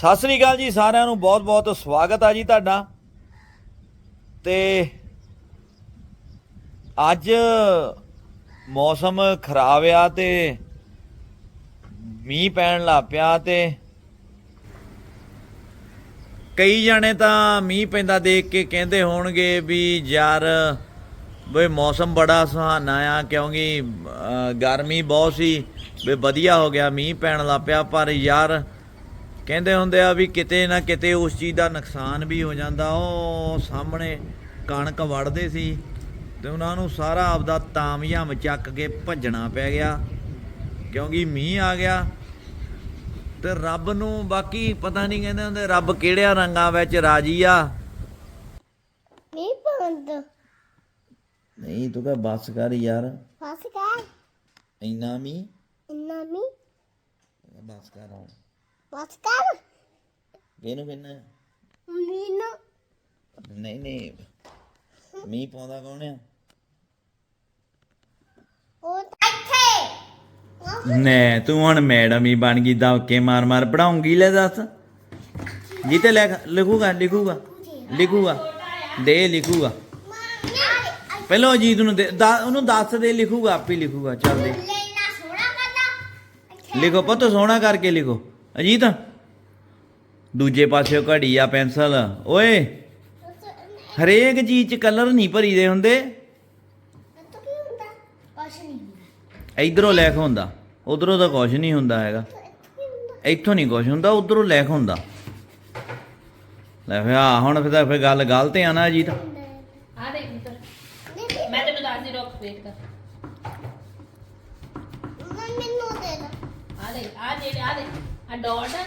ਸਤਿ ਸ੍ਰੀ ਅਕਾਲ ਜੀ, ਸਾਰਿਆਂ ਨੂੰ ਬਹੁਤ-ਬਹੁਤ ਸਵਾਗਤ ਆ ਜੀ ਤੁਹਾਡਾ। ਤੇ ਅੱਜ ਮੌਸਮ ਖਰਾਬ ਆ ਤੇ ਮੀਂਹ ਪੈਣ ਲੱਗ ਪਿਆ ਤੇ ਕਈ ਜਾਣੇ ਤਾਂ ਮੀਂਹ ਪੈਂਦਾ ਦੇਖ ਕੇ ਕਹਿੰਦੇ ਹੋਣਗੇ ਵੀ ਯਾਰ ਵੀ ਮੌਸਮ ਬੜਾ ਸੁਹਾਨਾ ਆ, ਕਿਉਂਕਿ ਗਰਮੀ ਬਹੁਤ ਸੀ ਵੀ ਵਧੀਆ ਹੋ ਗਿਆ, ਮੀਂਹ ਪੈਣ ਲੱਗ ਪਿਆ, ਪਰ ਯਾਰ ਕਹਿੰਦੇ ਹੁੰਦੇ ਆ ਵੀ ਕਿਤੇ ਨਾ ਕਿਤੇ ਉਸ ਚੀਜ਼ ਦਾ ਨੁਕਸਾਨ ਵੀ ਹੋ ਜਾਂਦਾ। ਉਹ ਸਾਹਮਣੇ ਕਣਕ ਵੜਦੇ ਸੀ ਤੇ ਉਹਨਾਂ ਨੂੰ ਸਾਰਾ ਆਪਦਾ ਤਾਮਯਾਮ ਚੱਕ ਕੇ ਭੱਜਣਾ ਪੈ ਗਿਆ। ਕਿਉਂਕਿ ਮੀਂਹ ਆ ਗਿਆ ਤੇ ਰੱਬ ਨੂੰ ਬਾਕੀ ਪਤਾ ਨਹੀਂ ਕਹਿੰਦੇ ਹੁੰਦੇ ਰੱਬ ਕਿਹੜਿਆਂ ਰੰਗਾਂ ਵਿੱਚ ਰਾਜੀ ਆ? ਨਹੀਂ ਪੰਦ ਨਹੀਂ ਤੂੰ ਕਹ ਬਸ ਕਰ ਯਾਰ। ਫਸ ਗਿਆ ਇੰਨਾ ਮੀਂਹ? ਇੰਨਾ ਮੀ ਬਸ ਕਰ ਹੁਣ। ਫਸ ਕਰ ਕਿਹਨੂੰ ਕਹਿੰਦਾ ਮੀਨੂ ਨਹੀਂ ਨਹੀਂ। ਮੀਂਹ ਪਾਉਂਦਾ ਕੌਣ ਆ? ਉਹ ਇੱਥੇ। ਨੇ ਤੂੰ ਹੁਣ ਮੈਡਮ ਹੀ ਬਣ ਗਈ ਦਵਕੇ ਮਾਰ ਮਾਰ। ਪੜਾਉਂਗੀ ਲੈ ਦੱਸ। ਜੀ ਤੇ ਲਿਖ ਲਿਖੂਗਾ ਲਿਖੂਗਾ। ਲਿਖੂਗਾ। ਦੇ ਲਿਖੂਗਾ। ਪਹਿਲਾਂ ਜੀਤ ਨੂੰ ਦੇ ਦਾ- ਉਹਨੂੰ ਦੱਸ ਦੇ ਲਿਖੂਗਾ ਆਪੇ ਲਿਖੂਗਾ। ਚੱਲ ਦੇ। ਲੈਣਾ ਸੋਣਾ ਕਰਦਾ ਲਿਖੋ ਪੁੱਤ ਸੋਹਣਾ ਕਰਕੇ ਲਿਖੋ। ਅਜੀਤ, ਦੂਜੇ ਪਾਸੇ ਘੜੀ ਆ ਪੈਨਸਲ। ਓਏ, ਹਰੇਕ ਚੀਜ਼ 'ਚ ਕਲਰ ਨਹੀਂ ਭਰੀਦੇ ਹੁੰਦੇ। ਤੋ ਕੀ ਹੁੰਦਾ ਕੁਛ ਨਹੀਂ ਹੁੰਦਾ ਇਧਰੋਂ ਲਿਖ ਹੁੰਦਾ, ਉਧਰੋਂ ਤਾਂ ਕੁਝ ਨਹੀਂ ਹੁੰਦਾ ਹੈਗਾ। ਇੱਥੋਂ ਨਹੀਂ ਕੁਝ ਹੁੰਦਾ, ਉਧਰੋਂ ਲਿਖ ਹੁੰਦਾ। ਲੈ ਫਿਰ ਆ, ਹੁਣ ਫਿਰ ਤਾਂ ਫਿਰ ਗੱਲ ਗਲਤ ਆ ਨਾ ਅਜੀਤ ਆ ਦੇਖ ਮਿੱਤਰ ਨਹੀਂ ਮੈਂ ਤੈਨੂੰ ਦੱਸਦੀ ਰੁਕ ਵੇਟ ਕਰ ਮੈਨੂੰ ਦੇ ਦੋ ਆ ਦੇ ਆ ਜਿਹੜੇ ਆ ਦੇ ਆ ਨਾ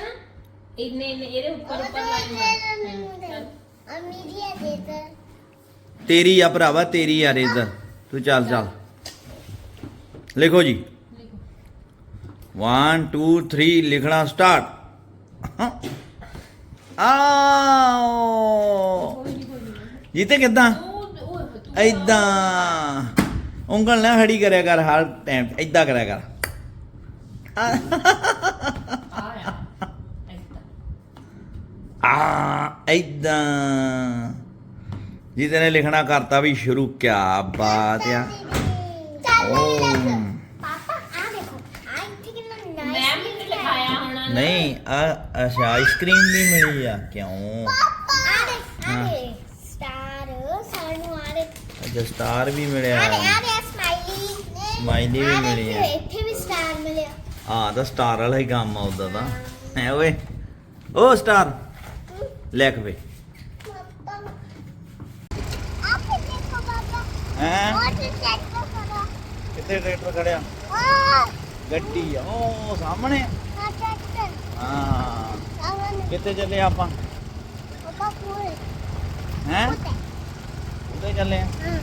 ਇੰਨੇ ਇੰਨੇ ਇਹਦੇ ਉੱਪਰ ਉੱਪਰ ਲਾਈਨ ਚੱਲ। ਅਮੀਰੀਆ ਦੇ ਦੇ। ਤੇਰੀ ਆ ਭਰਾਵਾ ਤੇਰੀ ਆ ਰੇਜ਼ਰ ਤੂੰ ਚੱਲ ਚੱਲ। ਲਿਖੋ ਜੀ। ਲਿਖੋ। 1 2 3 ਲਿਖਣਾ ਸਟਾਰਟ ਆਓ। ਜੀਤੇ ਕਿਦਾਂ? ਉਹ ਉਹ ਤੂੰ ਐਦਾਂ ਉਂਗਲ ਨਾ ਖੜੀ ਕਰਿਆ ਕਰ ਹਰ ਟਾਈਮ ਐਦਾਂ ਕਰਿਆ ਕਰ ਆ ਆ ਇੱਥੇ ਆ ਐਦਾਂ ਜੀਤੇ ਨੇ ਲਿਖਣਾ ਕਰਤਾ ਵੀ ਸ਼ੁਰੂ ਕਿਆ ਬਾਤ ਆ। ਆ ਆ। ਨਹੀਂ ਆ ਅੱਛਾ ਆਈਸਕ੍ਰੀਮ ਵੀ ਮਿਲੀ ਆ ਕਿਉਂ? ਆ ਦੇ ਹਾਂ। ਆ ਦੇ ਸਟਾਰ ਸਾਨੂੰ ਆ ਦੇ ਅੱਛਾ ਸਟਾਰ ਵੀ ਮਿਲਿਆ। ਆ ਦੇ ਆ ਦੇ ਸਮਾਈਲੀ Smiley ਵੀ ਮਿਲੀ ਹੈ। ਇੱਥੇ ਵੀ ਸਟਾਰ ਮਿਲਿਆ। ਆ ਤਾਂ ਸਟਾਰ ਵਾਲਾ ਹੀ ਕੰਮ ਆ ਉਹਦਾ ਤਾਂ। ਹੈ ਓਏ। ਓ ਸਟਾਰ ਲਿਖ ਵੇ ਆਪੇ ਦੇਖੋ ਬਾਬਾ ਹੈ ਉਹ ਤੇ ਚੈੱਕ ਕਰੋ ਕਿੱਥੇ ਟਰੈਕਟਰ ਖੜਿਆ ਆ ਗੱਡੀ ਆ ਉਹ ਸਾਹਮਣੇ ਆ ਚੈੱਕ ਹਾਂ ਆਵਨ ਕਿੱਥੇ ਚੱਲੇ ਆਪਾਂ ਬਾਬਾ ਕੋਲ ਹੈ ਉੱਤੇ ਉੱਤੇ ਚੱਲੇ ਆ ਹਾਂ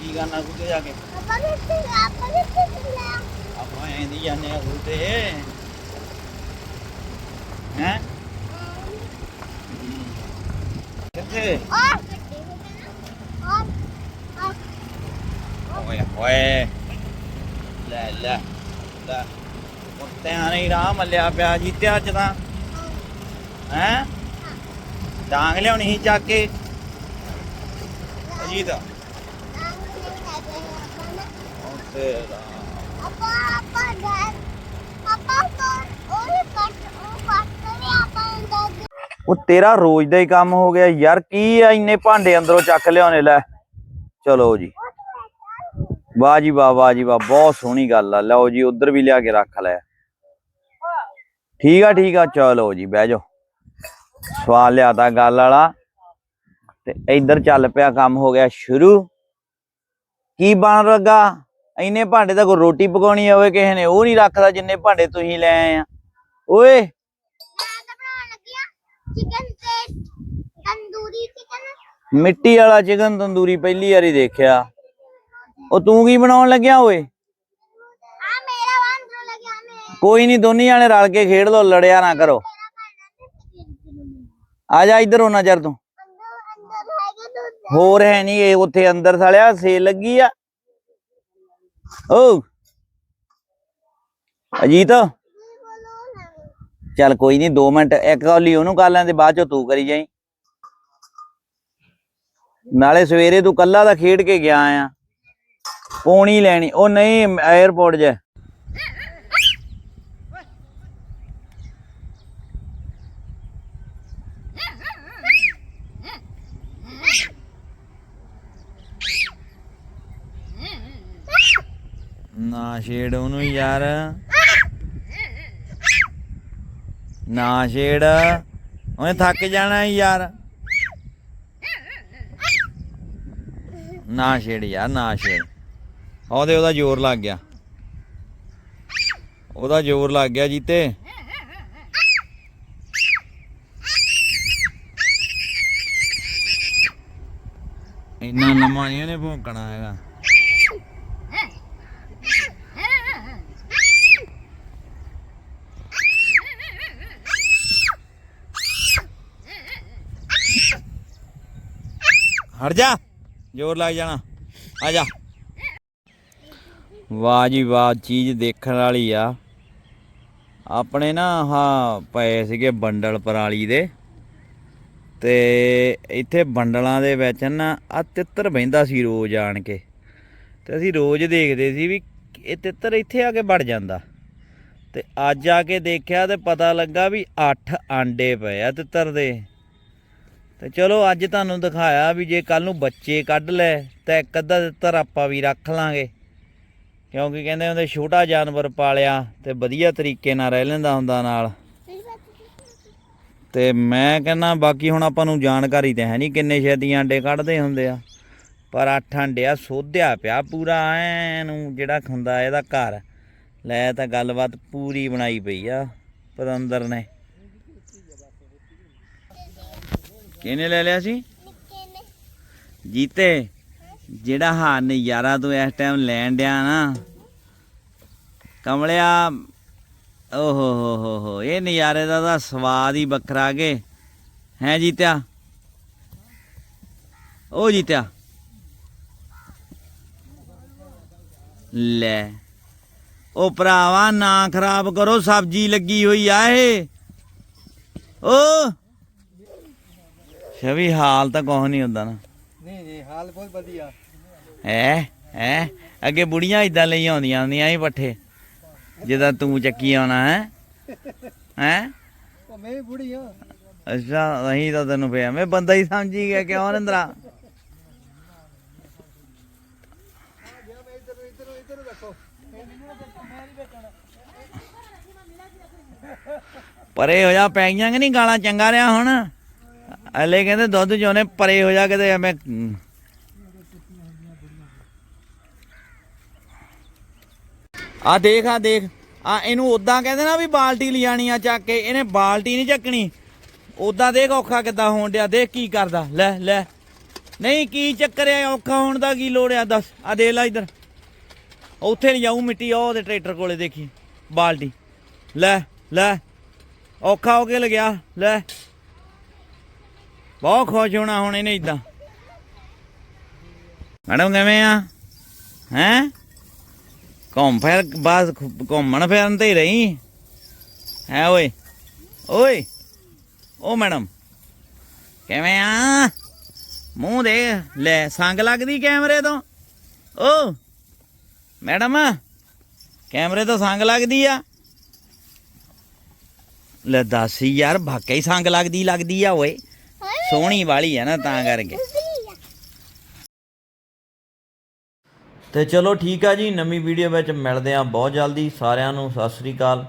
ਕੀ ਕਰਨਾ ਉੱਤੇ ਜਾ ਕੇ ਬਾਬਾ ਨੇ ਤੇ ਆਪਾਂ ਨੇ ਤੇ ਲਿਆ ਆਪਾਂ ਐਂ ਦੀ ਜਾਂਦੇ ਆ ਉੱਤੇ ਹੈ ਕਿੱਥੇ ਆ ਗੱਡੀ ਹੋ ਗਿਆ ਆ ਆ ਓਏ ਓਏ ਲੈ ਲੈ ਲੈ ਕੁੱਤਿਆਂ ਨੇ ਹੀ ਰਾਹ ਮੱਲਿਆ ਪਿਆ ਜੀਤਿਆ ਅੱਜ ਤਾਂ ਹੈ ਡਾਂਗ ਲਿਆਉਣੀ ਸੀ ਚੱਕ ਕੇ ਅਜੀਤ ਉਹ ਤੇਰਾ ਆਪਾਂ ਆਪਾਂ ਗਏ ਆਪਾਂ ਤੋਂ ਉਹ ਹੀ ਕੱਟ ਉਹ ਕੱਟ ਲਿਆ ਆਪਾਂ ਅੰਦਰ ਉਹ ਤੇਰਾ ਰੋਜ਼ ਦਾ ਹੀ ਕੰਮ ਹੋ ਗਿਆ ਯਾਰ, ਕੀ ਆ ਇੰਨੇ ਭਾਂਡੇ ਅੰਦਰੋਂ ਚੱਕ ਲਿਆਉਣੇ, ਲੈ। ਚਲੋ ਜੀ। ਵਾਹ ਜੀ ਵਾਹ ਵਾਹ ਜੀ ਵਾਹ, ਬਹੁਤ ਸੋਹਣੀ ਗੱਲ ਆ। ਲਓ ਜੀ, ਉਧਰ ਵੀ ਲਿਆ ਕੇ ਰੱਖ ਲੈ। ਠੀਕ ਆ ਠੀਕ ਆ, ਚਲੋ ਜੀ, ਬਹਿ ਜਾਓ। ਸਵਾਲ ਲਿਆਤਾ ਗੱਲ ਵਾਲਾ। ਤੇ ਇੱਧਰ ਚੱਲ ਪਿਆ ਕੰਮ ਹੋ ਗਿਆ ਸ਼ੁਰੂ। ਕੀ ਬਣ ਲੱਗਾ? ਇੰਨੇ ਭਾਂਡੇ ਤਾਂ ਕੋਈ ਰੋਟੀ ਪਕਾਉਣੀ ਹੋਵੇ ਕਿਸੇ ਨੇ, ਉਹ ਨਹੀਂ ਰੱਖਦਾ ਜਿੰਨੇ ਭਾਂਡੇ ਤੁਸੀਂ ਲੈ ਆਏ ਆ। ਓਏ ਚਿਕਨ ਤੇ ਤੰਦੂਰੀ ਚਿਕਨ ਮਿੱਟੀ ਵਾਲਾ ਚਿਕਨ ਤੰਦੂਰੀ ਪਹਿਲੀ ਵਾਰੀ ਦੇਖਿਆ। ਉਹ ਤੂੰ ਕੀ ਬਣਾਉਣ ਲੱਗਿਆ ਓਏ? ਆ ਮੇਰਾ ਵਾਂਦਰੋ ਲੱਗਿਆ ਮੈਂ। ਕੋਈ ਨਹੀਂ ਦੋਨੇ ਜਾਣੇ ਰਲ ਕੇ ਖੇਡ ਲੋ ਲੜਿਆ ਨਾ ਕਰੋ। ਆ ਜਾ ਇੱਧਰ ਹੋ ਨਜ਼ਰ ਤੂੰ। ਹੋਰ ਹੈ ਨਹੀਂ ਇਹ ਉੱਥੇ ਅੰਦਰ ਸਾਲਿਆ ਸੇਲ ਲੱਗੀ ਆ। ਓ। ਅਜੀਤ। ਚੱਲ ਕੋਈ ਨਹੀਂ 2 ਮਿੰਟ, ਇੱਕ ਕੌਲੀ ਉਹਨੂੰ ਕਰ ਲੈਂਦੇ ਬਾਅਦ ਚੋਂ ਤੂੰ ਕਰੀ ਜਾਈ। ਨਾਲੇ ਸਵੇਰੇ ਤੂੰ ਕੱਲਾ ਦਾ ਖੇਡ ਕੇ ਗਿਆ ਆ ਪੌਣੀ ਲੈਣੀ, ਉਹ ਨਹੀਂ 에어ਪੋਰਟ 'ਚ। ਨਾ ਛੇੜ ਉਹਨੂੰ ਯਾਰ। ਨਾ ਛੇੜ। ਉਹਨੇ ਥੱਕ ਜਾਣਾ ਯਾਰ। ਨਾ ਛੇੜ ਯਾਰ, ਨਾ ਛੇੜ। ਉਹਦੇ ਉਹਦਾ ਜ਼ੋਰ ਲੱਗ ਗਿਆ। ਉਹਦਾ ਜ਼ੋਰ ਲੱਗ ਗਿਆ ਜੀਤੇ। ਇੰਨਾ ਲੰਮਾ ਨਹੀਂ ਉਹਨੇ ਭੌਂਕਣਾ ਹੈਗਾ। ਹਟ ਜਾ, ਜ਼ੋਰ ਲੱਗ ਜਾਣਾ। ਆ ਜਾ। ਵਾਹ ਜੀ ਵਾਹ, ਚੀਜ਼ ਦੇਖਣ ਵਾਲੀ ਆ। ਆਪਣੇ ਨਾ ਹਾਂ ਪਏ ਸੀਗੇ ਬੰਡਲ ਪਰਾਲੀ ਦੇ। ਤੇ ਇੱਥੇ ਬੰਡਲਾਂ ਦੇ ਵਿੱਚ ਨਾ ਆ ਤਿੱਤਰ ਬਹਿੰਦਾ ਸੀ ਰੋਜ਼ ਆਣ ਕੇ। ਤੇ ਅਸੀਂ ਰੋਜ਼ ਦੇਖਦੇ ਸੀ ਵੀ ਇਹ ਤਿੱਤਰ ਇੱਥੇ ਆ ਕੇ ਵੜ ਜਾਂਦਾ। ਤੇ ਅੱਜ ਆ ਕੇ ਦੇਖਿਆ ਤੇ ਪਤਾ ਲੱਗਾ ਵੀ 8 ਆਂਡੇ ਪਏ ਆ ਤਿੱਤਰ ਦੇ। ਤੇ ਚਲੋ ਅੱਜ ਤੁਹਾਨੂੰ ਦਿਖਾਇਆ ਵੀ ਜੇ ਕੱਲ ਨੂੰ ਬੱਚੇ ਕੱਢ ਲੈ, ਤਾਂ ਇੱਕ ਅੱਧਾ ਤਿੱਤਰ ਆਪਾਂ ਵੀ ਰੱਖ ਲਾਂਗੇ। ਕਿਉਂਕਿ ਕਹਿੰਦੇ ਹੁੰਦੇ ਛੋਟਾ ਜਾਨਵਰ ਪਾਲਿਆ ਤੇ ਵਧੀਆ ਤਰੀਕੇ ਨਾਲ ਰਹਿ ਲੈਂਦਾ ਹੁੰਦਾ ਨਾਲ। ਤੇ ਮੈਂ ਕਹਿੰਦਾ ਬਾਕੀ ਹੁਣ ਆਪਾਂ ਨੂੰ ਜਾਣਕਾਰੀ ਤੇ ਹੈ ਨਹੀਂ ਕਿੰਨੇ ਛੇਤੀ ਆਂਡੇ ਕੱਢਦੇ ਹੁੰਦੇ ਆ। ਪਰ ਅੱਠ ਆਂਡਿਆ ਸੋਧਿਆ ਪਿਆ ਪੂਰਾ ਐ ਨੂੰ ਜਿਹੜਾ ਹੁੰਦਾ ਇਹਦਾ ਘਰ। ਲੈ ਤਾਂ ਗੱਲਬਾਤ ਪੂਰੀ ਬਣਾਈ ਪਈ ਆ ਪਰ ਅੰਦਰ ਨੇ। ਕਿਹਨੇ ਲੈ ਲਿਆ ਸੀ? ਜੀਤੇ। ਜਿਹੜਾ ਹਾਂ ਨਜ਼ਾਰਾ ਤੂੰ ਇਸ ਟਾਈਮ ਲੈਣ ਡਿਆ ਨਾ। ਕਮਲਿਆ, ਓਹ ਹੋ ਹੋ ਹੋ ਹੋ। ਇਹ ਨਜ਼ਾਰੇ ਦਾ ਤਾਂ ਸਵਾਦ ਹੀ ਵੱਖਰਾ ਕੇ ਹੈ ਜੀਤਿਆ? ਉਹ ਜੀਤਿਆ। ਲੈ। ਉਹ ਭਰਾਵਾ, ਨਾ ਖਰਾਬ ਕਰੋ, ਸਬਜ਼ੀ ਲੱਗੀ ਹੋਈ ਆ ਇਹ। ਓ! ਛਵੀ ਹਾਲ ਤਾਂ ਕੁਛ ਨਹੀਂ ਹੁੰਦਾ ਨਾ। ਨਹੀਂ ਨਹੀਂ ਹਾਲ ਬਹੁਤ ਵਧੀਆ। ਹੈ? ਹੈ? ਅੱਗੇ ਬੁੜੀਆਂ ਇਦਾਂ ਲਈ ਆਉਂਦੀਆਂ ਹੁੰਦੀਆਂ ਸੀ ਪੱਠੇ। ਜਿੱਦਾਂ ਤੂੰ ਚੱਕੀ ਆਉਣਾ ਹੈ? ਹੈ? ਉਹ ਮੈਂ ਵੀ ਬੁੜੀ ਅੱਛਾ ਅਹੀਂ ਤਾਂ ਤੈਨੂੰ ਪਿਆ ਮੈਂ ਬੰਦਾ ਹੀ ਸਮਝੀ ਗਿਆ ਕਿਉਂ ਨੰਦਰਾ ਪਰੇ ਹੋ ਜਾ ਪੈ ਗਈਆਂ ਕਿ ਨਹੀਂ ਗਾਲਾਂ? ਚੰਗਾ ਰਿਹਾ ਹੁਣ। ਅਲੇ ਕਹਿੰਦੇ ਦੁੱਧ ਚੋਨੇ ਪਰੇ ਹੋ ਜਾ ਕਿਤੇ ਐਵੇਂ ਆ ਦੇਖ ਆ ਦੇਖ। ਆ ਇਹਨੂੰ ਉਦਾਂ ਕਹਿੰਦੇ ਨਾ ਵੀ ਬਾਲਟੀ ਲਿਆਣੀ ਆ ਚੱਕ ਕੇ, ਇਹਨੇ ਬਾਲਟੀ ਨਹੀਂ ਚੱਕਣੀ। ਉਦਾਂ ਦੇਖ ਔਖਾ ਕਿੱਦਾਂ ਹੋਣ ਡਿਆ, ਦੇਖ ਕੀ ਕਰਦਾ। ਲੈ ਲੈ। ਨਹੀਂ, ਕੀ ਚੱਕਰ ਆ ਔਖਾ ਹੋਣ ਦਾ ਕੀ ਲੋੜ ਆ, ਦੱਸ। ਆ ਦੇ ਲੈ ਇਧਰ। ਉੱਥੇ ਨਹੀਂ ਜਾਊ ਮਿੱਟੀ ਉਹ ਉਹਦੇ ਟਰੈਕਟਰ ਕੋਲੇ ਦੇਖੀ, ਬਾਲਟੀ। ਲੈ ਲੈ। ਔਖਾ ਹੋ ਕੇ ਲਗਿਆ। ਲੈ। ਬਹੁਤ ਖੁਸ਼ ਹੋਣਾ ਹੁਣ ਇਹਨੇ ਇਦਾਂ ਮੈਡਮ ਕਿਵੇਂ ਆ? ਹੈਂ? ਘੁੰਮ ਫਿਰ, ਬਸ ਘੁੰਮਣ ਫਿਰਨ ਤੇ ਰਹੀ। ਹੈ ਓਏ ਓਏ, ਓ ਮੈਡਮ, ਕਿਵੇਂ ਆ? ਮੂੰਹ ਦੇ, ਲੈ, ਸੰਗ ਲੱਗਦੀ ਕੈਮਰੇ ਤੋਂ? ਓ, ਮੈਡਮ, ਕੈਮਰੇ ਤੋਂ ਸੰਗ ਲੱਗਦੀ ਆ? ਲੈ ਦੱਸ ਯਾਰ, ਵਾਕਈ ਸੰਗ ਲੱਗਦੀ ਲੱਗਦੀ ਆ ਓਏ। ਸੋਹਣੀ ਵਾਲੀ ਹੈ ਨਾ ਤਾਂ ਕਰਕੇ। ਤੇ ਚਲੋ ਠੀਕ ਆ ਜੀ, ਨਵੀਂ ਵੀਡੀਓ ਵਿੱਚ ਮਿਲਦੇ ਆ ਬਹੁਤ ਜਲਦੀ। ਸਾਰਿਆਂ ਨੂੰ ਸਤਿ ਸ੍ਰੀ ਅਕਾਲ।